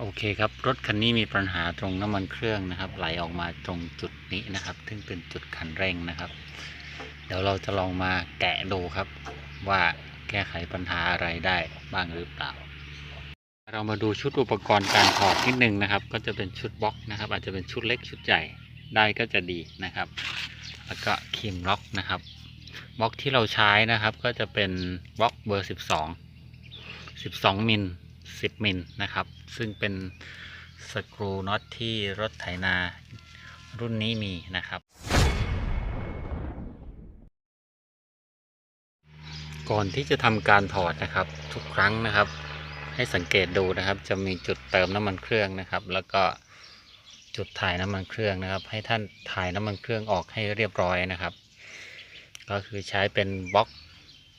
โอเคครับ รถคันนี้มีปัญหาตรงน้ำมันเครื่องนะครับ ไหลออกมาตรงจุดนี้นะครับ ซึ่งเป็นจุดคันเร่งนะครับ เดี๋ยวเราจะลองมาแกะดูครับ ว่าแก้ไขปัญหาอะไรได้บ้างหรือเปล่า เรามาดูชุดอุปกรณ์การถอดนิดนึงนะครับ ก็จะเป็นชุดบล็อกนะครับ อาจจะเป็นชุดเล็กชุดใหญ่ได้ก็จะดีนะครับ แล้วก็ครีมล็อกนะครับบล็อกที่เราใช้นะครับ ก็จะเป็นบล็อกเบอร์ 12 12มิล 10 มิลนะครับ ซึ่งเป็นสกรูน็อตที่รถไถนารุ่นนี้มีนะครับ ก่อนที่จะทำการถอดนะครับ ทุกครั้งนะครับ ให้สังเกตดูนะครับ จะมีจุดเติมน้ำมันเครื่องนะครับ แล้วก็จุดถ่ายน้ำมันเครื่องนะครับ ให้ท่านถ่ายน้ำมันเครื่องออกให้เรียบร้อยนะครับ ก็คือใช้เป็นบล็อก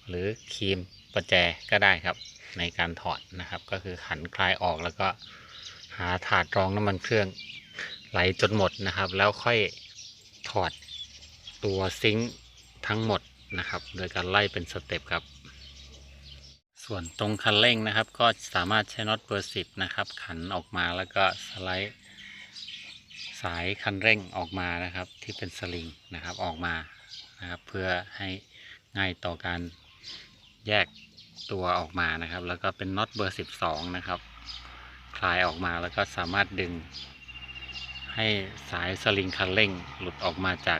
หรือครีมประแจก็ได้ครับ ในการถอดนะครับ ก็คือขันคลายออกแล้วก็หาถาดรองน้ำมันเครื่องไหลจนหมดนะครับ แล้วค่อยถอดตัวซิงค์ทั้งหมดนะครับ โดยการไล่เป็นสเต็ปครับ ส่วนตรงคันเร่งนะครับ ก็สามารถใช้น็อตเบอร์สิบนะครับ ขันออกมาแล้วก็สไลด์สายคันเร่งออกมานะครับ ที่เป็นสลิงนะครับออกมานะครับ เพื่อให้ง่ายต่อการแยก ตัวออกมานะครับ แล้วก็เป็นน็อตเบอร์ 12 นะครับ คลายออกมาแล้วก็สามารถดึง ให้สายสลิงคันเร่งหลุดออกมาจาก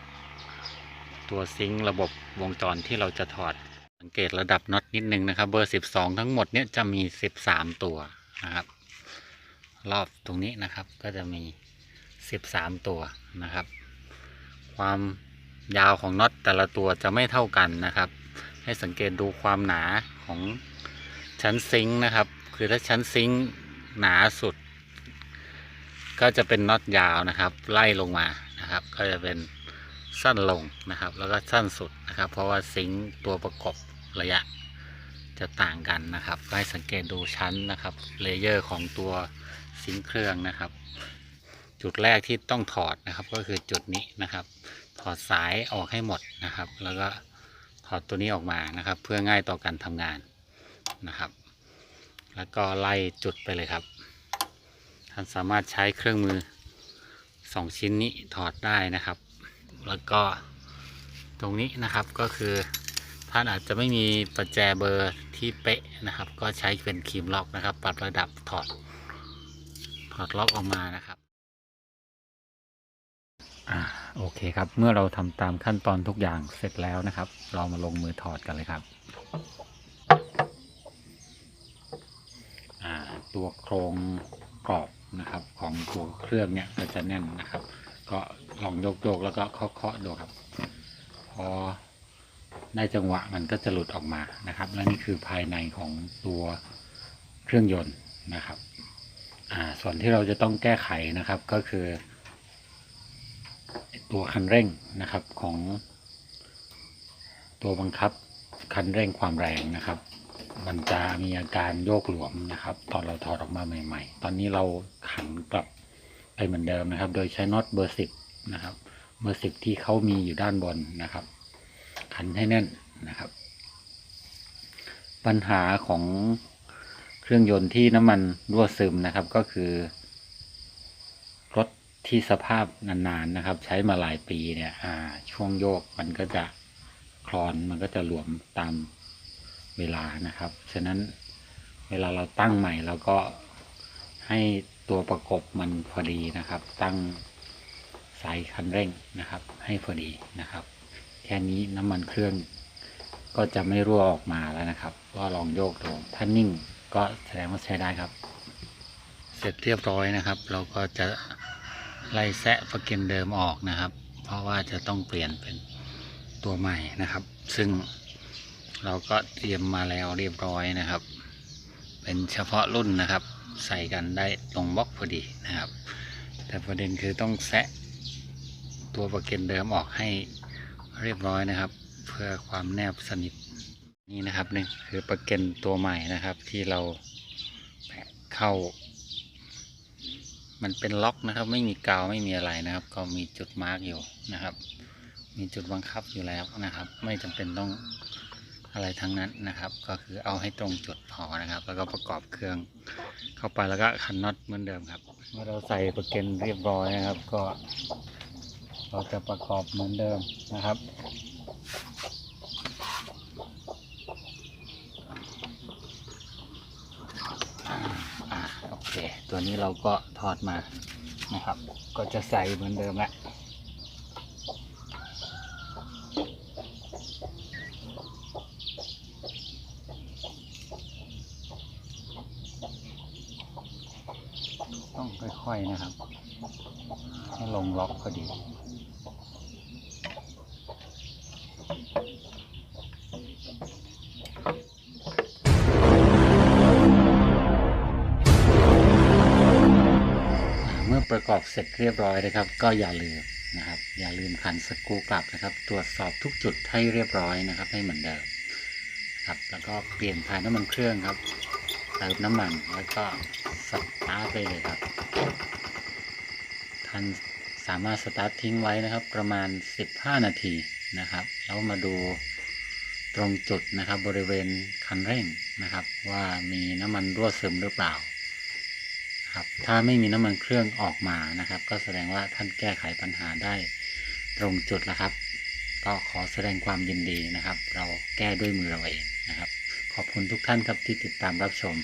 ตัวซิงค์ระบบวงจรที่เราจะถอด สังเกตระดับน็อตนิดนึงนะครับ เบอร์ 12 ทั้งหมดเนี่ยจะมี 13 ตัวนะครับ รอบตรงนี้นะครับก็จะมี 13 ตัวนะครับ ความยาวของน็อตแต่ละตัวจะไม่เท่ากันนะครับ ให้สังเกตดูความหนา ของชั้นซิงค์นะครับ คือถ้าชั้นซิงค์หนาสุด ก็จะเป็นน็อตยาวนะครับ ไล่ลงมานะครับ ก็จะเป็นสั้นลงนะครับ แล้วก็สั้นสุดนะครับ เพราะว่าซิงค์ตัวประกบระยะจะต่างกันนะครับให้สังเกตดูชั้นนะครับเลเยอร์ของตัวซิงค์เครื่องนะครับ จุดแรกที่ต้องถอดนะครับก็คือจุดนี้นะครับ ถอดสายออกให้หมดนะครับ แล้วก็ ถอดตัวนี้ออกมานะครับ เพื่อง่ายต่อการทำงานนะครับ แล้วก็ไล่จุดไปเลยครับ ท่านสามารถใช้เครื่องมือสองชิ้นนี้ถอดได้นะครับ แล้วก็ตรงนี้นะครับก็คือท่านอาจจะไม่มีประแจเบอร์ที่เป๊ะนะครับ ก็ใช้เป็นครีมล็อกนะครับ ปรับระดับถอดถอดล็อกออกมานะครับ โอเคครับ เมื่อเราทำตามขั้นตอนทุกอย่างเสร็จแล้วนะครับ เรามาลงมือถอดกันเลยครับตัวโครงกรอบนะครับ ของตัวเครื่องเนี่ยก็จะแน่นนะครับ ก็ลองโยกๆแล้วก็เคาะๆดูครับ พอได้จังหวะมันก็จะหลุดออกมานะครับ และนี่คือภายในของตัวเครื่องยนต์นะครับ ส่วนที่เราจะต้องแก้ไขนะครับก็คือ ตัวคันเร่งนะครับของ ตัวบังคับคันเร่งความแรงนะครับ มันจะมีอาการโยกหลวมนะครับ ตอนเราถอดออกมาใหม่ ๆ ตอนนี้เราขันกลับไปเหมือนเดิมนะครับ โดยใช้น็อตเบอร์สิบนะครับ เบอร์สิบที่เขามีอยู่ด้านบนนะครับ ขันให้แน่นนะครับ ปัญหาของเครื่องยนต์ที่น้ำมันรั่วซึมนะครับก็คือรถ ที่สภาพนานๆนะครับ ใช้มาหลายปีเนี่ยช่วงโยกมันก็จะคลอนมันก็จะหลวมตามเวลานะครับ ฉะนั้นเวลาเราตั้งใหม่เราก็ให้ตัวประกบมันพอดีนะครับ ตั้งสายคันเร่งนะครับ ให้พอดีนะครับ แค่นี้น้ำมันเครื่องก็จะไม่รั่วออกมาแล้วนะครับ ก็ลองโยกดูถ้านิ่งก็แสดงว่าใช้ได้ครับ เสร็จเรียบร้อยนะครับ เราก็จะ ไล่แซะประเก็นเดิมออกนะครับ เพราะว่าจะต้องเปลี่ยนเป็นตัวใหม่นะครับ ซึ่งเราก็เตรียมมาแล้วเรียบร้อยนะครับ เป็นเฉพาะรุ่นนะครับ ใส่กันได้ตรงบล็อกพอดีนะครับ แต่ประเด็นคือต้องแซะตัวประเก็นเดิมออกให้เรียบร้อยนะครับ เพื่อความแนบสนิทนี่นะครับนี่คือประเก็นตัวใหม่นะครับที่เราแปะเข้า มันเป็นล็อกนะครับ ไม่มีกาวไม่มีอะไรนะครับ ก็มีจุดมาร์กอยู่นะครับ มีจุดบังคับอยู่แล้วนะครับ ไม่จำเป็นต้องอะไรทั้งนั้นนะครับ ก็คือเอาให้ตรงจุดพอนะครับ แล้วก็ประกอบเครื่องเข้าไปแล้วก็ขันน็อตเหมือนเดิมครับ เมื่อเราใส่ประเก็นเรียบร้อยนะครับ ก็เราจะประกอบเหมือนเดิมนะครับ อ่าอ่าโอเค ตัวนี้เราก็ถอดมานะครับ ก็จะใส่เหมือนเดิมแหละต้องค่อยๆนะครับ ให้ลงล็อกพอดี ประกอบเสร็จเรียบร้อยนะครับ ก็อย่าลืมนะครับ อย่าลืมขันสกูกลับนะครับ ตรวจสอบทุกจุดให้เรียบร้อยนะครับ ให้เหมือนเดิมครับแล้วก็เปลี่ยนถ่ายน้ำมันเครื่องครับเติมน้ำมันแล้วก็สตาร์ทไปเลยครับท่านสามารถสตาร์ททิ้งไว้นะครับ ประมาณ 15 นาทีนะครับ แล้วมาดูตรงจุดนะครับบริเวณคันเร่งนะครับ ว่ามีน้ำมันรั่วซึมหรือเปล่า ครับ ถ้าไม่มีน้ำมันเครื่องออกมานะครับ ก็แสดงว่าท่านแก้ไขปัญหาได้ตรงจุดแล้วครับ ก็ขอแสดงความยินดีนะครับ เราแก้ด้วยมือเราเองนะครับ ขอบคุณทุกท่านครับที่ติดตามรับชม